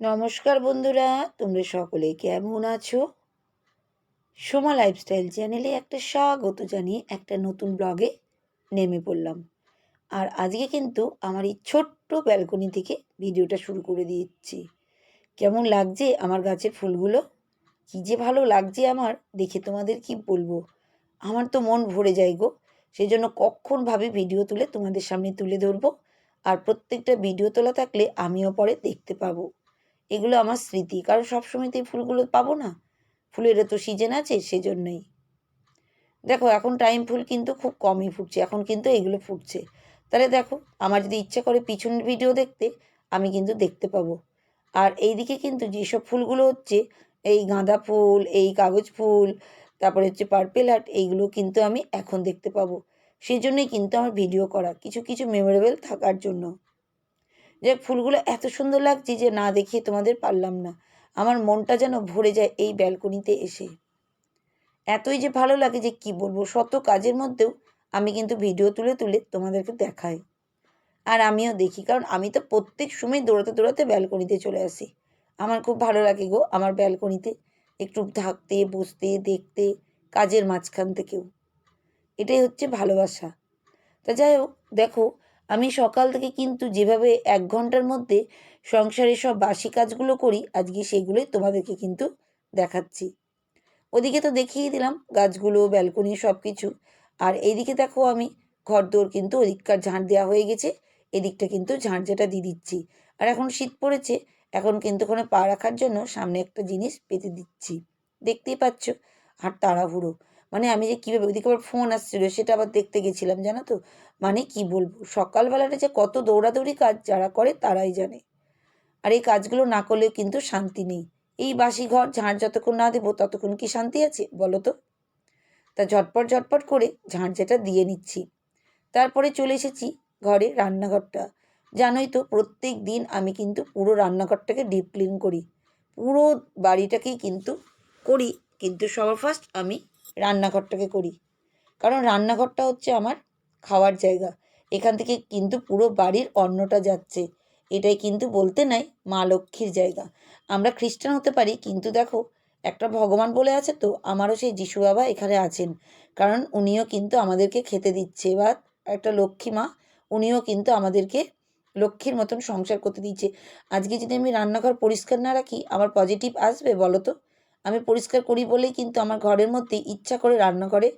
নমস্কার বন্ধুরা, তোমরা সকলে কেমন আছো? সোমা লাইফস্টাইল চ্যানেলে একটা স্বাগত জানিয়ে একটা নতুন ব্লগে নেমে পড়লাম। আর আজকে কিন্তু আমার এই ছোট্ট ব্যালকনি থেকে ভিডিওটা শুরু করে দিচ্ছি। কেমন লাগছে আমার গাছের ফুলগুলো? কী যে ভালো লাগছে আমার, দেখে তোমাদের কি বলব? আমার তো মন ভরে যায় গো। সেই জন্য কখন ভাবে ভিডিও তুলে তোমাদের সামনে তুলে ধরবো? আর প্রত্যেকটা ভিডিও তোলা থাকলে আমিও পরে দেখতে পাবো। এগুলো আমার স্মৃতি। কারণ সবসময় তো এই ফুলগুলো পাবো না। ফুলের তো সিজন আছে, সেজন্যই। দেখো, এখন টাইম ফুল কিন্তু খুব কমই ফুটছে। এখন কিন্তু এগুলো ফুটছে। তাহলে দেখো, আমার যদি ইচ্ছা করে পিছনের ভিডিও দেখতে, আমি কিন্তু দেখতে পাবো। আর এইদিকে কিন্তু যেসব ফুলগুলো হচ্ছে, এই গাঁদা ফুল, এই কাগজ ফুল, তারপরে হচ্ছে পার্পেল হার্ট এইগুলো কিন্তু আমি এখন দেখতে পাবো। সেই জন্যই কিন্তু আমার ভিডিও করা। কিছু কিছু মেমোরেবল থাকার জন্য। যে ফুলগুলো এত সুন্দর লাগছে যে না দেখিয়ে তোমাদের পারলাম না। আমার মনটা যেন ভরে যায় এই ব্যালকনিতে এসে। এতই যে ভালো লাগে যে কি বলব, শত কাজের মধ্যেও আমি কিন্তু ভিডিও তুলে তুলে তোমাদেরকে দেখাই। আর আমিও দেখি, কারণ আমি তো প্রত্যেক সময় দৌড়াতে দৌড়াতে ব্যালকনিতে চলে আসি। আমার খুব ভালো লাগে গো আমার ব্যালকনিতে একটু থাকতে, বসতে, দেখতে, কাজের মাঝখান থেকেও। এটাই হচ্ছে ভালোবাসা। তা যাই হোক, দেখো আমি সকাল থেকে কিন্তু যেভাবে এক ঘণ্টার মধ্যে সংসারের সব বাসি কাজগুলো করি, আজকে সেগুলোই তোমাদেরকে কিন্তু দেখাচ্ছি। ওদিকে তো দেখিয়ে দিলাম গাছগুলো, ব্যালকনি সব কিছু আর এইদিকে দেখো আমি ঘর দৌড় কিন্তু ওদিককার ঝাঁট দেওয়া হয়ে গেছে, এদিকটা কিন্তু ঝাঁট যেটা দিয়ে দিচ্ছি। আর এখন শীত পড়েছে, এখন কিন্তু ওখানে পা রাখার জন্য সামনে একটা জিনিস পেতে দিচ্ছি। দেখতেই পাচ্ছ, আর তাড়াহুড়ো। মানে আমি যে কীভাবে, ওইদিকে আবার ফোন আসছিল, সেটা আবার দেখতে গেছিলাম, জানো তো? মানে কি বলব? সকালবেলাটা যে কত দৌড়াদৌড়ি কাজ যারা করে, তারাই জানে। আর এই কাজগুলো না করলেও কিন্তু শান্তি নেই। এই বাসি ঘর ঝাঁট যতক্ষণ না দেবো, ততক্ষণ কি শান্তি আছে, বলো তো? তা ঝটপট ঝটপট করে ঝাঁট যেটা দিয়ে নিচ্ছি। তারপরে চলে এসেছি ঘরে রান্নাঘরটা। জানোই তো, প্রত্যেক দিন আমি কিন্তু পুরো রান্নাঘরটাকে ডিপ ক্লিন করি। পুরো বাড়িটাকেই কিন্তু করি, কিন্তু সবার ফার্স্ট আমি রান্নাঘরটাকে করি। কারণ রান্নাঘরটা হচ্ছে আমার খাওয়ার জায়গা। এখান থেকে কিন্তু পুরো বাড়ির অন্নটা যাচ্ছে। এটাই কিন্তু বলতে নাই মা লক্ষ্মীর জায়গা। আমরা খ্রিস্টান হতে পারি, কিন্তু দেখো, একটা ভগবান বলে আছে তো, আমারও সেই যিশু বাবা এখানে আছেন। কারণ উনিও কিন্তু আমাদেরকে খেতে দিচ্ছে, বা একটা লক্ষ্মী মা, উনিও কিন্তু আমাদেরকে লক্ষ্মীর মতন সংসার করতে দিচ্ছে। আজকে যদি আমি রান্নাঘর পরিষ্কার না রাখি, আমার পজিটিভ আসবে বলো তো? আমি পরিষ্কার করি বলেই কিন্তু আমার ঘরের মধ্যে ইচ্ছা করে রান্নাঘরে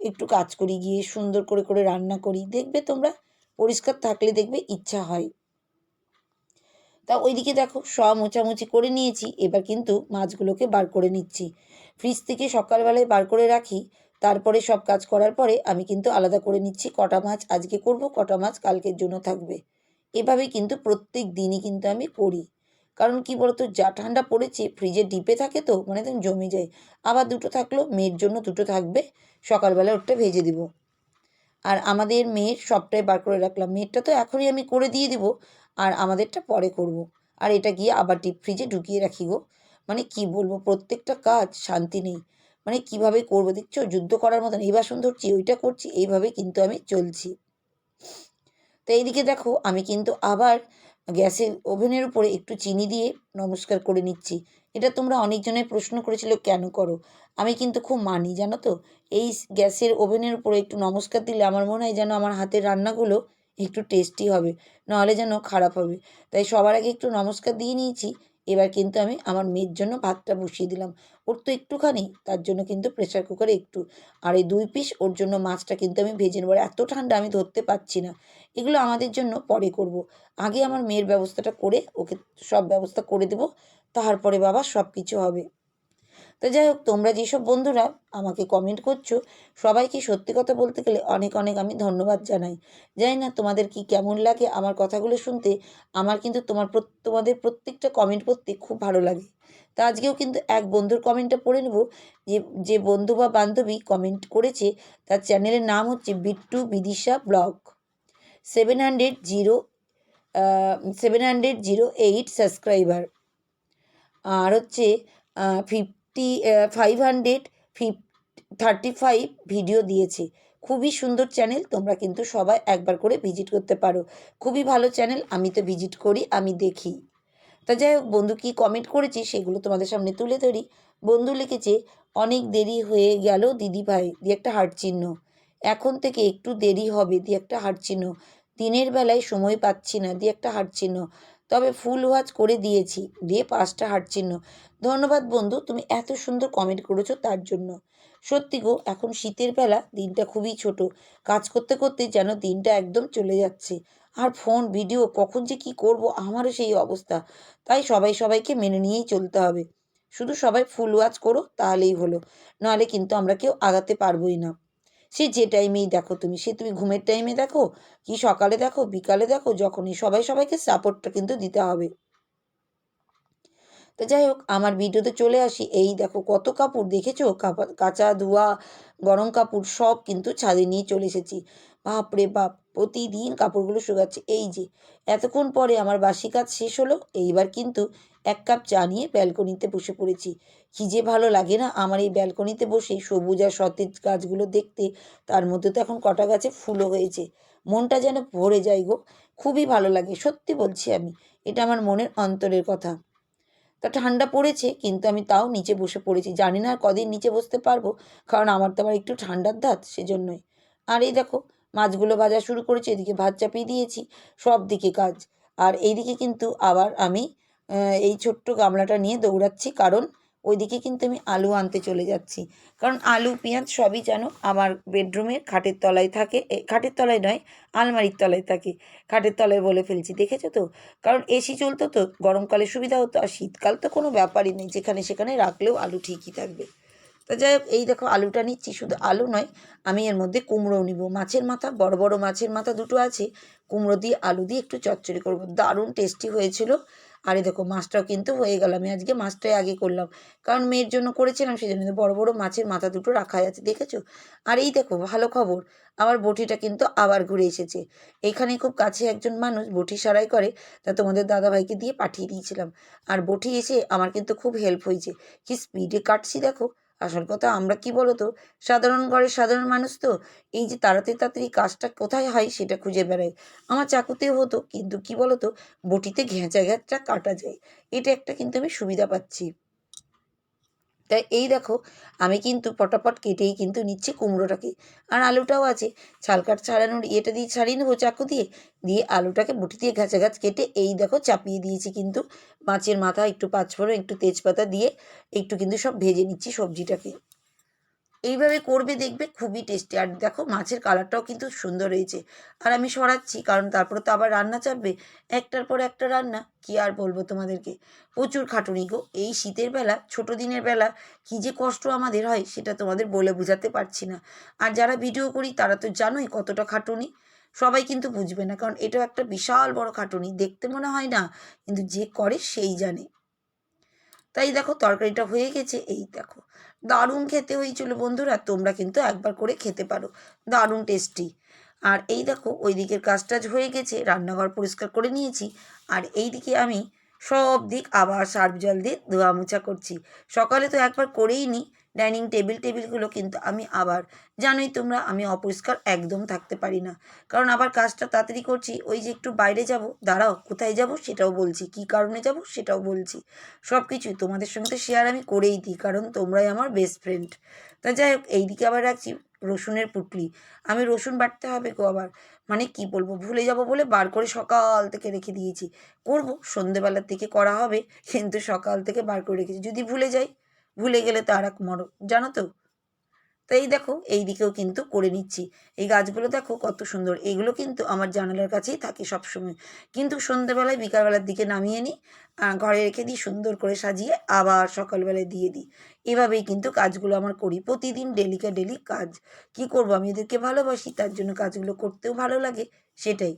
একটু কাজ করি, গিয়ে সুন্দর করে করে রান্না করি। দেখবে তোমরা পরিষ্কার থাকলে দেখবে ইচ্ছা হয়। তা ওইদিকে দেখো, সব মোচামুচি করে নিয়েছি। এবার কিন্তু মাছগুলোকে বার করে নিচ্ছি। ফ্রিজ থেকে সকালবেলায় বার করে রাখি। তারপরে সব কাজ করার পরে আমি কিন্তু আলাদা করে নিচ্ছি কটা মাছ আজকে করব, কটা মাছ কালকের জন্য থাকবে। এভাবে কিন্তু প্রত্যেক দিনই কিন্তু আমি করি। কারণ কি বলতো, যা ঠান্ডা পড়েছে ফ্রিজে ডিপে থাকে তো মানে একদম জমে যায়। আবার দুটো থাকল, মেয়ের জন্য দুটো থাকবে, সকালবেলা ওটা ভেজে দিব। আর আমাদের মেয়ের সবটাই বার করে রাখলাম। মেয়েরটা তো এখনই আমি করে দিয়ে দিব, আর আমাদেরটা পরে করব। আর এটা গিয়ে আবার ডিপ ফ্রিজে ঢুকিয়ে রাখি গো। মানে কি বলব, প্রত্যেকটা কাজ শান্তি নেই। মানে কীভাবে করব দেখছ? যুদ্ধ করার মতন, এই বাসন ধরছি, ওইটা করছি, এইভাবে কিন্তু আমি চলছি। তো এইদিকে দেখো, আমি কিন্তু আবার গ্যাসের ওভেনের উপরে একটু চিনি দিয়ে নমস্কার করে নিচ্ছি। এটা তোমরা অনেকজনের প্রশ্ন করেছিল, কেন করো? আমি কিন্তু খুব মানি, জানো তো? এই গ্যাসের ওভেনের উপরে একটু নমস্কার দিলে আমার মনে হয় যেন আমার হাতের রান্নাগুলো একটু টেস্টি হবে, নাহলে যেন খারাপ হবে। তাই সবার আগে একটু নমস্কার দিয়ে নিয়েছি। এবার কিন্তু আমি আমার মেয়ের জন্য ভাতটা বসিয়ে দিলাম। ওর তো একটুখানি, তার জন্য কিন্তু প্রেশার কুকারে একটু। আর এই দুই পিস ওর জন্য মাছটা কিন্তু আমি ভেজে নেব। এত ঠান্ডা আমি ধরতে পারছি না। এগুলো আমাদের জন্য পরে করব। আগে আমার মেয়ের ব্যবস্থাটা করে, ওকে সব ব্যবস্থা করে দেবো। তারপরে বাবা সব কিছু হবে। তো যাই হোক, তোমরা যেসব বন্ধুরা আমাকে কমেন্ট করছ, সবাইকে সত্যি কথা বলতে গেলে অনেক অনেক আমি ধন্যবাদ জানাই। জানি না তোমাদের কি কেমন লাগে আমার কথাগুলো শুনতে, আমার কিন্তু তোমার তোমাদের প্রত্যেকটা কমেন্ট পড়তে খুব ভালো লাগে। তা আজকেও কিন্তু এক বন্ধুর কমেন্টটা পড়ে নেব, যে যে বন্ধু বা বান্ধবী কমেন্ট করেছে, তার চ্যানেলের নাম হচ্ছে Bittu Bidisha blog. Seven hundred zero seven hundred zero eight subscriber আর হচ্ছে fifty five hundred fif thirty five video দিয়েছে। খুবই সুন্দর চ্যানেল তোমরা কিন্তু সবাই একবার করে ভিজিট করতে পারো। খুবই ভালো চ্যানেল আমি তো ভিজিট করি, আমি দেখি। তা যাই হোক, বন্ধু কী কমেন্ট করেছি সেগুলো তোমাদের সামনে তুলে ধরি। বন্ধু লিখেছে, অনেক দেরি হয়ে গেল দিদি ভাই দিয়ে একটা হার্ট চিহ্ন। এখন থেকে একটু দেরি হবে দিয়ে একটা হার্ট চিহ্ন। দিনের বেলায় সময় পাচ্ছি না দিয়ে একটা হার্ট চিহ্ন। তবে ফুল ওয়াচ করে দিয়েছি। দিয়ে পাঁচটা হার্ট চিহ্ন। ধন্যবাদ বন্ধু, তুমি এত সুন্দর কমেন্ট করেছ তার জন্য। সত্যি গো, এখন শীতের বেলা, দিনটা খুবই ছোট। কাজ করতে করতে যেন দিনটা একদম চলে যাচ্ছে। আর ফোন ভিডিও কখন যে কি করব, আমারও সেই অবস্থা। তাই সবাই সবাইকে মেনে নিয়েই চলতে হবে। শুধু সবাই ফুল ওয়াচ করো, তাহলেই হলো। নাহলে কিন্তু আমরা কেউ আগাতে পারবোই না। সে যে টাইমেই দেখো তুমি, সে তুমি ঘুমের টাইমে দেখো, কি সকালে দেখো, বিকালে দেখো, যখনই সবাই সবাইকে সাপোর্টটা কিন্তু দিতে হবে। তো যাই হোক, আমার ভিডিওতে চলে আসি। এই দেখো কত কাপড় দেখেছ? কাঁচা ধোয়া, গরম কাপড় সব কিন্তু ছাদে নিয়ে চলে এসেছি। বাপরে বাপ! প্রতিদিন কাপড়গুলো শুকাচ্ছে। এই যে, এতক্ষণ পরে আমার বাসি কাজ শেষ হলো, এইবার কিন্তু এক কাপ চা নিয়ে ব্যালকনিতে বসে পড়েছি। কী যে ভালো লাগে না আমার এই ব্যালকনিতে বসে সবুজ আর সতেজ গাছগুলো দেখতে, তার মধ্যে তো এখন কটা গাছে ফুলও হয়েছে। মনটা যেন ভরে যায় গো, খুবই ভালো লাগে, সত্যি বলছি আমি, এটা আমার মনের অন্তরের কথা। তা ঠান্ডা পড়েছে, কিন্তু আমি তাও নিচে বসে পড়েছি। জানি না আর কদিন নিচে বসতে পারব, কারণ আমার তো আবার একটু ঠান্ডার ধাত সেজন্যই। আর এই দেখো মাছগুলো ভাজা শুরু করেছি, এদিকে ভাত চাপিয়ে দিয়েছি, সব দিকে কাজ। আর এইদিকে কিন্তু আবার আমি এই ছোট্ট গামলাটা নিয়ে দৌড়াচ্ছি, কারণ ওইদিকে কিন্তু আমি আলু আনতে চলে যাচ্ছি। কারণ আলু, পেঁয়াজ সবই যেন আমার বেডরুমের খাটের তলায় থাকে খাটের তলায় নয়, আলমারির তলায় থাকে। খাটের তলায় বলে ফেলছি, দেখেছ তো? কারণ এসি চলতো তো, গরমকালে সুবিধা হতো, আর শীতকাল তো কোনো ব্যাপারই নেই, যেখানে সেখানে রাখলেও আলু ঠিকই থাকবে। তা যাই হোক, এই দেখো আলুটা নিচ্ছি, শুধু আলু নয়, আমি এর মধ্যে কুমড়োও নিব। মাছের মাথা, বড় বড় মাছের মাথা দুটো আছে, কুমড়ো দিয়ে, আলু দিয়ে একটু চচ্চড়ি করব। দারুণ টেস্টি হয়েছিল। আর এই দেখো, মাছটাও কিন্তু হয়ে গেল, আমি আজকে মাছটাই আগে করলাম। কারণ মেয়ের জন্য করেছিলাম সেই জন্য বড় বড় মাছের মাথা দুটো রাখা আছে, দেখেছ? আর এই দেখো, ভালো খবর, আমার বটিটা কিন্তু আবার ঘুরে এসেছে। এখানে খুব কাছে একজন মানুষ বটি সারাই করে, তা তোমাদের দাদাভাইকে দিয়ে পাঠিয়ে দিয়েছিলাম। আর বটি এসে আমার কিন্তু খুব হেল্প হয়েছে। কি স্পিডে কাটছি দেখো আসল কথা আমরা কি বলো তো সাধারণ ঘরের সাধারণ মানুষ তো। এই যে তাড়াতাড়ি তাড়াতাড়ি কাজটা কোথায় হয় সেটা খুঁজে বেড়াই। আমার চাকুতেও হতো, কিন্তু কি বলো তো বটিতে ঘেঁচা ঘেঁচা কাটা যায়। এটা একটা কিন্তু আমি সুবিধা পাচ্ছি। তাই এই দেখো, আমি কিন্তু পটাপট কেটেই কিন্তু নিচ্ছি কুমড়োটাকে। আর আলুটাও আছে। ছালকাট ছাড়ানোর ইয়েটা দিয়ে ছাড়িয়ে নেব চাকু দিয়ে। দিয়ে আলুটাকে বুটি দিয়ে ঘাঁচা ঘাঁচ কেটে এই দেখো চাপিয়ে দিয়েছি কিন্তু মাছের মাথা একটু পাঁচফোড়ন, একটু তেজপাতা দিয়ে একটু কিন্তু সব ভেজে নিচ্ছি সবজিটাকে। এইভাবে করবে দেখবে খুবই টেস্টি আর দেখো মাছের কালারটাও কিন্তু সুন্দর হয়েছে। আর আমি সরাচ্ছি, কারণ তারপরে তো আবার রান্না চাপবে। একটার পর একটা রান্না, কি আর বলব তোমাদেরকে? প্রচুর খাটুনি গো। এই শীতের বেলা, ছোট দিনের বেলা, কী যে কষ্ট আমাদের হয়, সেটা তোমাদের বলে বোঝাতে পারছি না। আর যারা ভিডিও করি, তারা তো জানোই কতটা খাটুনি। সবাই কিন্তু বুঝবে না, কারণ এটাও একটা বিশাল বড় খাটুনি। দেখতে মনে হয় না, কিন্তু যে করে সেই জানে। তাই দেখো তরকারিটা হয়ে গেছে, এই দেখো। দারুণ খেতে হয়েছিল বন্ধুরা, তোমরা কিন্তু একবার করে খেতে পারো। দারুণ টেস্টি আর এই দেখো ওই দিকের কাজটাজ হয়ে গেছে, রান্নাঘর পরিষ্কার করে নিয়েছি। আর এই দিকে আমি সব দিক আবার সার্ফ জল দিয়ে ধোয়া মোছা করছি। সকালে তো একবার করেই নিই ডাইনিং টেবিল টেবিলগুলো কিন্তু আমি আবার, জানোই তোমরা, আমি অপরিষ্কার একদম থাকতে পারি না। কারণ আবার কাজটা তাড়াতাড়ি করছি, ওই যে একটু বাইরে যাব, দাঁড়াও, কোথায় যাব সেটাও বলছি, কী কারণে যাব সেটাও বলছি। সব কিছুই তোমাদের সঙ্গে শেয়ার আমি করেই দিই, কারণ তোমরাই আমার বেস্ট ফ্রেন্ড তা যাই হোক, এইদিকে আবার রাখছি। রসুনের পুটলি। আমি রসুন বাটতে হবে গো আবার। মানে কি বলব, ভুলে যাব বলে বার করে সকাল থেকে রেখে দিয়েছি। করব, সন্ধেবেলার থেকে করা হবে, কিন্তু সকাল থেকে বার করে রেখেছি। যদি ভুলে যাই, ভুলে গেলে তো আর এক মরণ। জানো তো? তো এই দেখো এই দিকেও কিন্তু করে নিচ্ছি। এই গাছগুলো দেখো কত সুন্দর। এগুলো কিন্তু আমার জানালার কাছেই থাকে সবসময়। কিন্তু সন্ধ্যেবেলায় বিকালবেলার দিকে নামিয়ে নিই ঘরে রেখে দিই, সুন্দর করে সাজিয়ে আবার সকালবেলায় দিয়ে দিই। এভাবেই কিন্তু কাজগুলো আমার করি। প্রতিদিন ডেলিকা ডেলি কাজ। কি করব? আমি এদেরকে ভালোবাসি, তার জন্য কাজগুলো করতেও ভালো লাগে, সেটাই।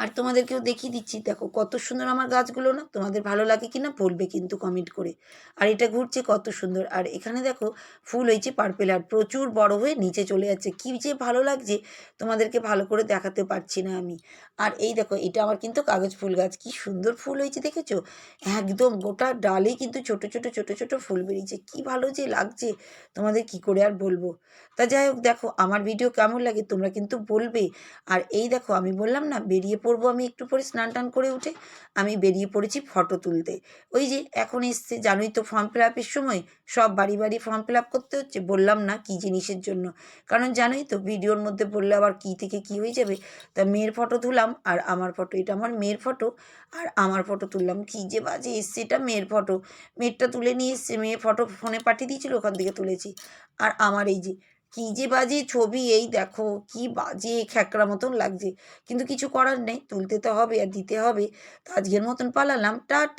আর তোমাদেরকেও দেখিয়ে দিচ্ছি, দেখো কত সুন্দর আমার গাছগুলো না তোমাদের ভালো লাগে কি না বলবে কিন্তু কমেন্ট করে। আর এটা ঘুরছে কত সুন্দর। আর এখানে দেখো ফুল হয়েছে পার্পেল আর প্রচুর বড় হয়ে নিচে চলে যাচ্ছে। কী যে ভালো লাগছে, তোমাদেরকে ভালো করে দেখাতে পারছি না আমি। আর এই দেখো, এটা আমার কিন্তু কাগজ ফুল গাছ। কি সুন্দর ফুল হয়েছে, দেখেছ? একদম গোটা ডালে কিন্তু ছোট ছোট ছোট ছোট ফুল বেরিয়েছে। কি ভালো যে লাগছে, তোমাদের কি করে আর বলব? তা যাই হোক, দেখো আমার ভিডিও কেমন লাগে তোমরা কিন্তু বলবে। আর এই দেখো, আমি বললাম না, বেরিয়ে পড়ব আমি একটু পরে স্নান টান করে উঠে আমি বেরিয়ে পড়েছি ফটো তুলতে। ওই যে এখন এসছে, জানোই তো ফর্ম ফিল আপের সময়, সব বাড়ি বাড়ি ফর্ম ফিল আপ করতে হচ্ছে, বললাম না কী জিনিসের জন্য। কারণ জানোই তো ভিডিওর মধ্যে বললে আবার কী থেকে কী হয়ে যাবে। তা মেয়ের ফটো তুললাম আর আমার ফটো এটা আমার মেয়ের ফটো আর আমার ফটো তুললাম কী যে বাজে এসছে, এটা মেয়ের ফটো মেয়েরটা তুলে নিয়ে এসছে, মেয়ে ফটো ফোনে পাঠিয়ে দিয়েছিল, ওখান থেকে তুলেছি। আর আমার এই যে কী যে বাজে ছবি এই দেখো, কি বাজে খ্যাকড়া মতন লাগছে। কিন্তু কিছু করার নেই, তুলতে তো হবে আর দিতে হবে। তো আজকের মতন পালালাম, টাটা।